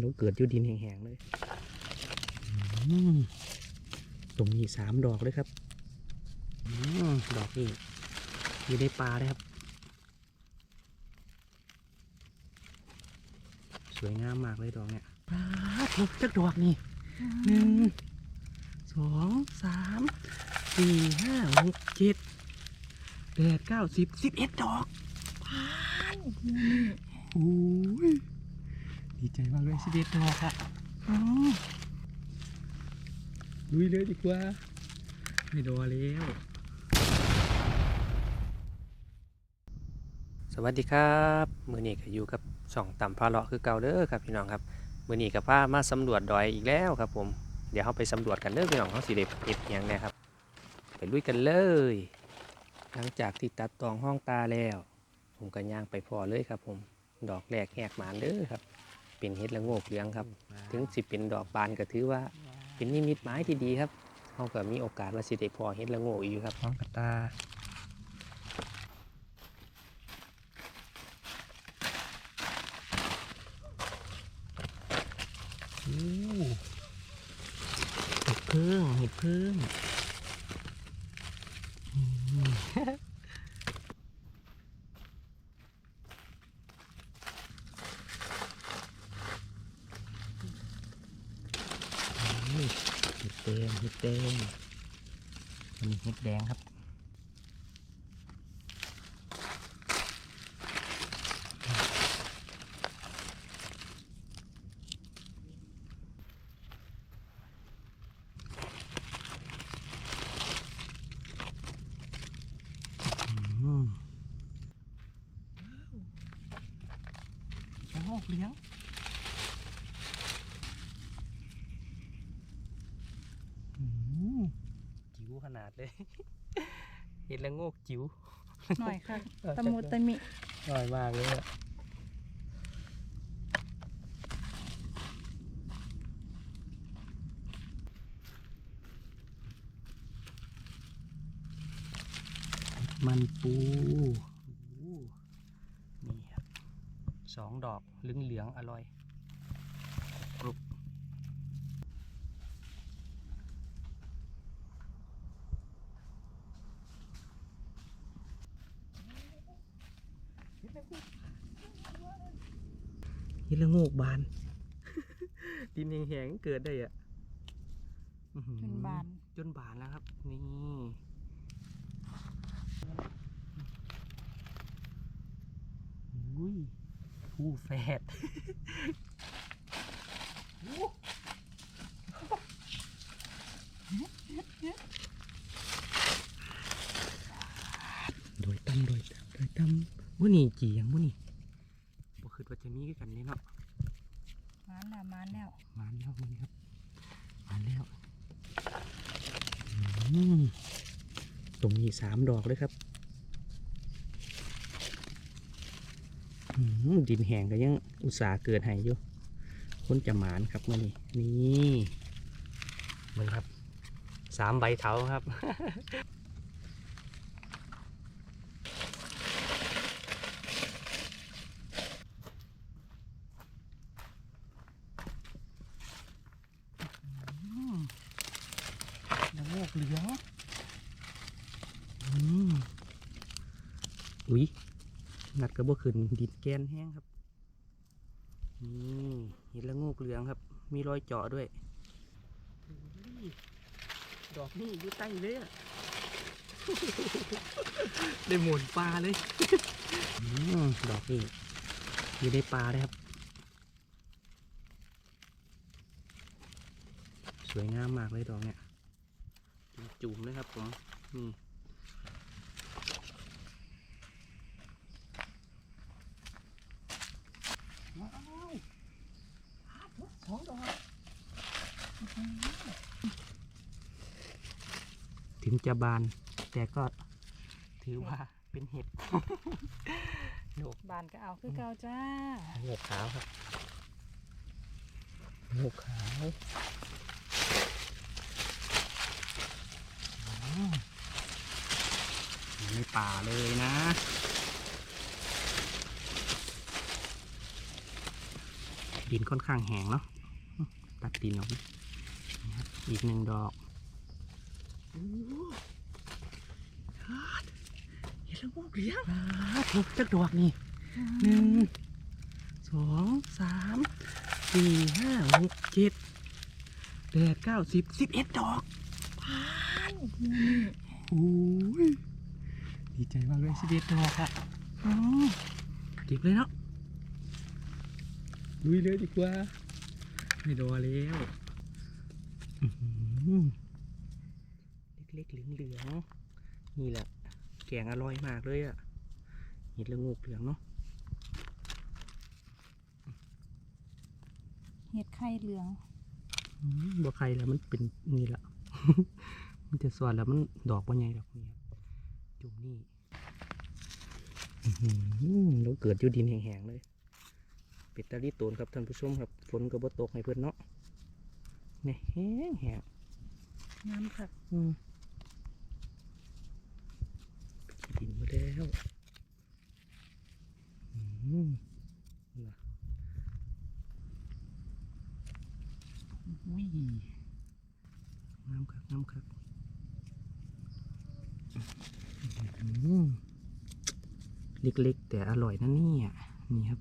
เราเกิดอยู่ดินแห้งๆเลยอื้อหือตรงนี้สามดอกเลยครับอื้อดอกนี้อยู่ในป่าเลยครับ สวยงามมากเลยดอกเนี่ยปาดทุกจักดอกนี่หนึ่งสองสามสี่ห้าหกเจ็ดแปดเก้าสิบสิบเอ็ดดอกโอ้ย ดีใจมากเลยสิบเอ็ดดอกอะอ๋อลุยเลยดีกว่า ไม่รอแล้ว สวัสดีครับ มือนี้ก็อยู่กับช่องต่ำพาเลาะคือเก่าเด้อครับพี่น้องครับ มือนี้กับพามาสำรวจดอยอีกแล้วครับผม เดี๋ยวเราไปสำรวจกันเด้อพี่น้องเขาสิเด็ดเห็ดหยังแนะครับ ไปลุยกันเลย หลังจากที่ตัดตองห้องตาแล้ว ผมก็ย่างไปพอเลยครับผม ดอกแรกแหกหมานเด้อครับ เป็นเห็ดละโงกเหลืองครับ ถึงสิเป็นดอกบานก็ถือว่าเป็นนิมิตหมายที่ดีครับเขาก็มีโอกาสว่าสิได้พอเห็ดละโงกอีกอยู่ครับห้องกระตาโอ้เห็ดพึ่งเห็ดพึ่งอืมโอ้ยเห็ดแดง เห็ดแดงอันนี้เห็ดแดงครับเลี้ยงอืมจิ๋วข นาดเลยเห็ดละโงกจิ๋วหน่อยค่ะตะมุตะมิอร่อยมากเลยอะมันปูโอ้นี่ครับสองดอกเหลืองเหลืองๆอร่อย เห็ดละโงกบาน ดินแห้งๆเกิดได้อะอื้อหือจนบาน จนบานแล้วครับ นี่อุ้ยผู้แฝดโดยตั้มโดยตั้มโดยตั้มว่านี่จีหยังว่านี่บ่คิดว่า จะมีคือกันนี่เนาะมานแล้วมานแล้วมาแล้วมันครับมาแล้วอืมตรงนี้สามดอกเลยครับอืมดินแห้งก็ยังอุตส่าห์เกิดให้อยู่คนจะหมานครับมื่อนี้นี่มันครับสามใบเถาครับ ละโงกเหลืองอืม อุ๊ยงัดกระบอกขึ้นดินแกนแห้งครับนี่เห็นละโงกเหลืองครับ มีรอยเจาะด้วยอุ๊ยดอกนี่อยู่ใต้เลยอะได้หมุนปลาเลยอืมดอกนี่อยู่ในปลาเลยครับ สวยงามมากเลยดอกเนี่ยจุ่มๆเลยครับผมนี่ว้าวสองดอก ถึงจะบาน แต่ก็ถือว่าเป็นเห็ดโหนกบานก็เอาคือเก่าจ้าโหนกขาวครับโหนกขาวอืมอยู่ในป่าเลยนะอดินค่อนข้างแห้งเนาะตัดดินออกนี่ครับอีกหนึ่งดอกโอ้ยอด เห็นแล้วงอกเลี้ยงทุกจักดอกนี่หนึ่งสองสามสี่ห้าหกเจ็ดแปดเก้าสิบสิบเอ็ดดอกโอ้ยดีใจมากเลยสิบเอ็ดดอกอะอ๋อเก็บเลยเนาะลุยเลยดีกว่า ไม่รอแล้วอื้อหือเล็กๆเหลืองๆนี่แหละ แกงอร่อยมากเลยอะ่ะเห็ดละโงูเหลืองเนาะเห็ดไข่เหลืองอืมบ่ใครแล้วมันเป็นนี่แหละ มันจะสวนแล้วมันดอกว่าไงดอกนี่ครับจุ่มนี่อื้อหือเราเกิดอยู่ดินแห้งๆเลยเป็ดตาลีโตนครับท่านผู้ชมครับฝนก็บ่ตกให้เพื่อนเนาะเนี่ยแห้งแห้งน้ำค่ะอืมกินดินมาแล้วอืมน่ะอุ้ย น้ำครับน้ำครับอืมเล็กๆ แต่อร่อยนะเนี่ยนี่ครับ